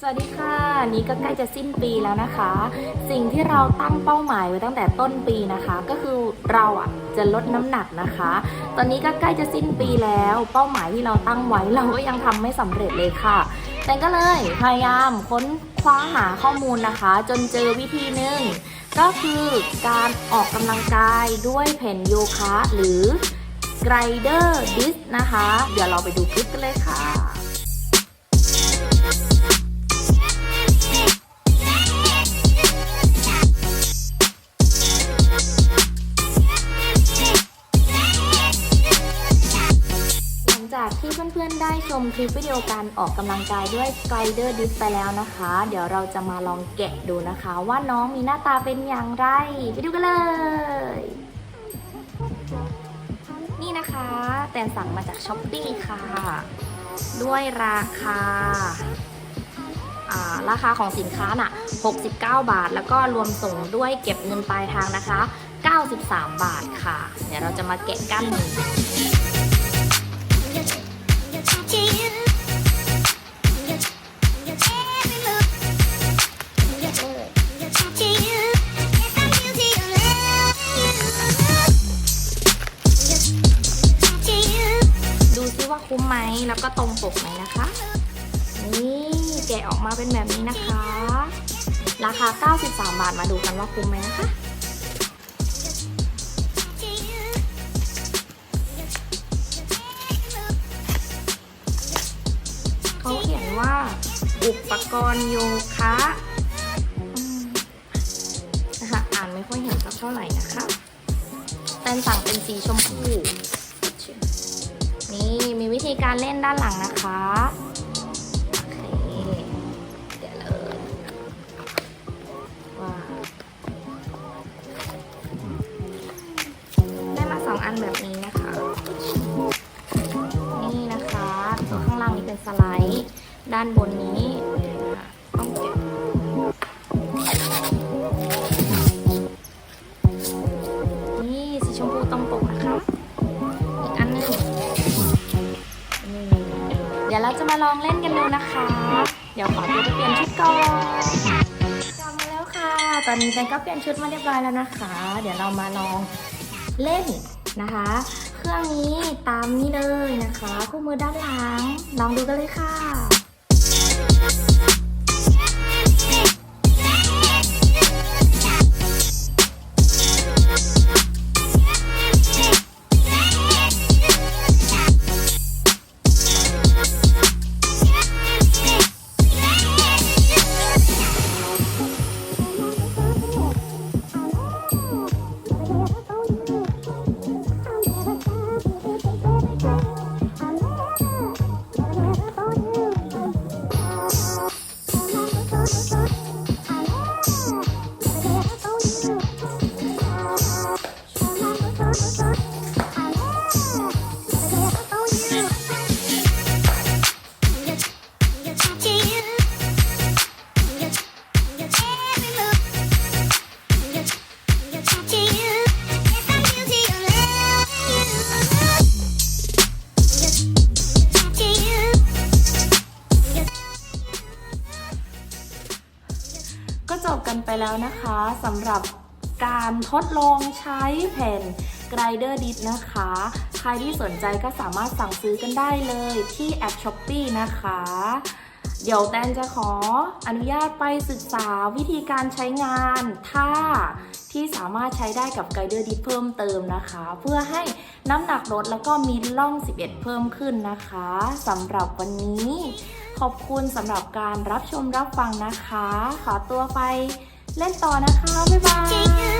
สวัสดีค่ะ นี้ก็ใกล้จะสิ้นปีแล้วนะคะ สิ่งที่เราตั้งเป้าหมายไว้ตั้งแต่ต้นปีนะคะ ก็คือเราอะจะลดน้ำหนักนะคะ ตอนนี้ก็ใกล้จะสิ้นปีแล้ว เป้าหมายที่เราตั้งไว้เราก็ยังทำไม่สำเร็จเลยค่ะ แต่ก็เลยพยายามค้นคว้าหาข้อมูลนะคะ จนเจอวิธีหนึ่งก็คือการออกกำลังกายด้วยแผ่นโยคะหรือ Grider Disc นะคะ เดี๋ยวเราไปดูคลิปกันเลยค่ะ จากที่เพื่อนๆได้ชมคลิปวิดีโอการออกกำลังกายด้วย Glider Disc ไปแล้วนะคะ เดี๋ยวเราจะมาลองแกะดูนะคะ ว่าน้องมีหน้าตาเป็นอย่างไร ไปดูกันเลย นี่นะคะ แตนสั่งมาจากช้อปปี้ค่ะ ด้วยราคาราคาของสินค้าน่ะ 69 บาท แล้วก็รวมส่งด้วยเก็บเงินปลายทางนะคะ 93 บาทค่ะ เดี๋ยวเราจะมาแกะกั้น ดูซิว่าคุ้มไหมแล้วก็ตรงปกไหมนะคะ นี่แกะออกมาเป็นแบบนี้นะคะ ราคา 93 บาทมาดูกันว่าคุ้มไหมนะคะ อุปกรณ์โยคะนะคะอ่านไม่ค่อยเห็นสักเท่าไหร่นะคะแตนสั่งเป็นสีชมพูนี่มีวิธีการเล่นด้านหลังนะคะได้มาสองอันแบบนี้นะคะ นี่นะคะ ตัวข้างล่างนี้เป็นสไลด์ ด้านบนนี้ต้องเก็บนี่สีชมพูตรงปกนะคะอีกอันหนึงเดี๋ยวเราจะมาลองเล่นกันดูนะคะ เดี๋ยวขอตัวไปเปลี่ยนชุดก่อนกลับมาแล้วค่ะ ตอนนี้แตนก็เปลี่ยนชุดมาเรียบร้อยแล้วนะคะ เดี๋ยวเรามาลองเล่นนะคะ เครื่องนี้ตามนี้เลยนะคะ คู่มือด้านหลัง ลองดูกันเลยค่ะ Thank you. จบกันไปแล้วนะคะสำหรับการทดลองใช้แผ่นกรเดอร์ดิสนะคะ ใครที่สนใจก็สามารถสั่งซื้อกันได้เลยที่แอปช้อปปี้นะคะ เดี๋ยวแตนจะขออนุญาตไปศึกษาวิธีการใช้งานท่าที่สามารถใช้ได้กับ Grider d i s เพิ่มเติมนะคะ เพื่อให้น้ำหนักลดแล้วก็มีล่อง 11 เพิ่มขึ้นนะคะสำหรับวันนี้ ขอบคุณสำหรับการรับชมรับฟังนะคะ ขอตัวไปเล่นต่อนะคะ บ๊ายบาย